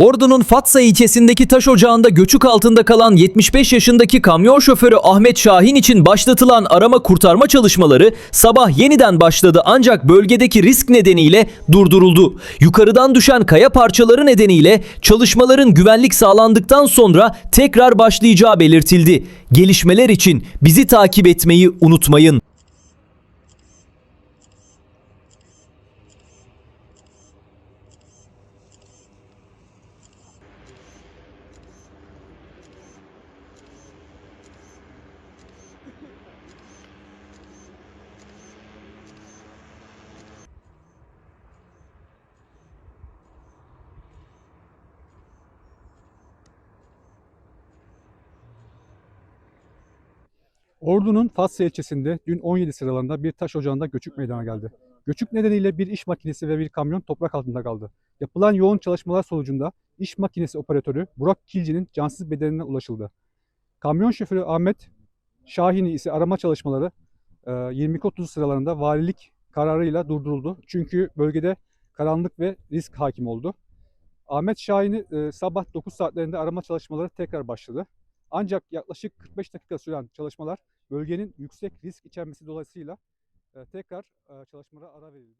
Ordu'nun Fatsa ilçesindeki taş ocağında göçük altında kalan 75 yaşındaki kamyon şoförü Ahmet Şahin için başlatılan arama kurtarma çalışmaları sabah yeniden başladı ancak bölgedeki risk nedeniyle durduruldu. Yukarıdan düşen kaya parçaları nedeniyle çalışmaların güvenlik sağlandıktan sonra tekrar başlayacağı belirtildi. Gelişmeler için bizi takip etmeyi unutmayın. Ordu'nun Fatsa ilçesinde dün 17 sıralarında bir taş ocağında göçük meydana geldi. Göçük nedeniyle bir iş makinesi ve bir kamyon toprak altında kaldı. Yapılan yoğun çalışmalar sonucunda iş makinesi operatörü Burak Kilci'nin cansız bedenine ulaşıldı. Kamyon şoförü Ahmet Şahin'i ise arama çalışmaları e, 22.30 sıralarında valilik kararıyla durduruldu. Çünkü bölgede karanlık ve risk hakim oldu. Ahmet Şahin'i e, sabah 9 saatlerinde arama çalışmaları tekrar başladı. Ancak yaklaşık 45 dakika süren çalışmalar bölgenin yüksek risk içermesi dolayısıyla e, tekrar e, çalışmalara ara verildi.